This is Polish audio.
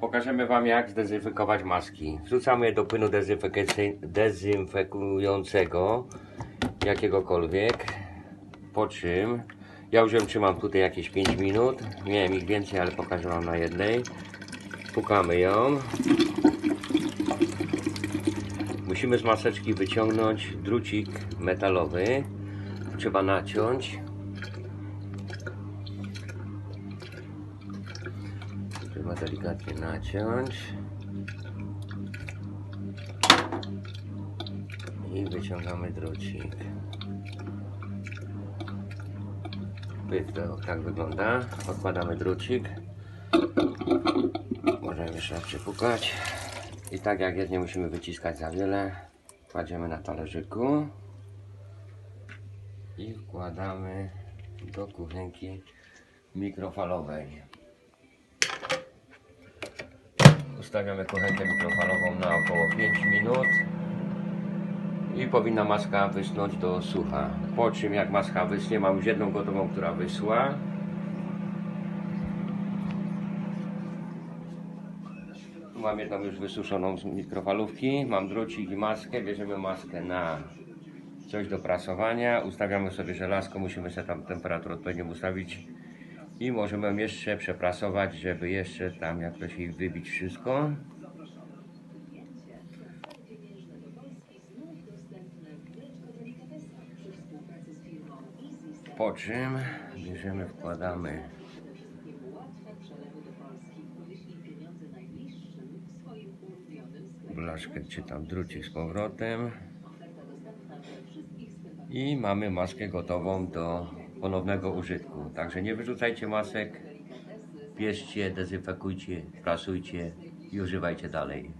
pokażemy Wam jak zdezynfekować maski. Wrzucamy je do płynu dezynfekującego, jakiegokolwiek, po czym ja ją trzymam tutaj jakieś 5 minut, miałem ich więcej, ale pokażę Wam na jednej. Pukamy ją. Musimy z maseczki wyciągnąć drucik metalowy. Trzeba naciąć. Trzeba delikatnie naciąć. I wyciągamy drucik. Pyk, tak wygląda. Odkładamy drucik. Możemy jeszcze przypukać. I tak jak jest, nie musimy wyciskać za wiele. Kładziemy na talerzyku. I wkładamy do kuchenki mikrofalowej. Ustawiamy kuchenkę mikrofalową na około 5 minut i powinna maska wysnąć do sucha. Po czym jak maska wysnie, mam już jedną gotową, która wysła. Tu mam jedną już wysuszoną z mikrofalówki. Mam drucik i maskę. Bierzemy maskę na coś do prasowania. Ustawiamy sobie żelazko. Musimy sobie tam temperaturę odpowiednią ustawić. I możemy jeszcze przeprasować, żeby jeszcze tam jakoś jej wybić wszystko. Po czym bierzemy, wkładamy blaszkę czy tam drucik z powrotem i mamy maskę gotową do ponownego użytku. Także nie wyrzucajcie masek, bierzcie, dezynfekujcie, prasujcie i używajcie dalej.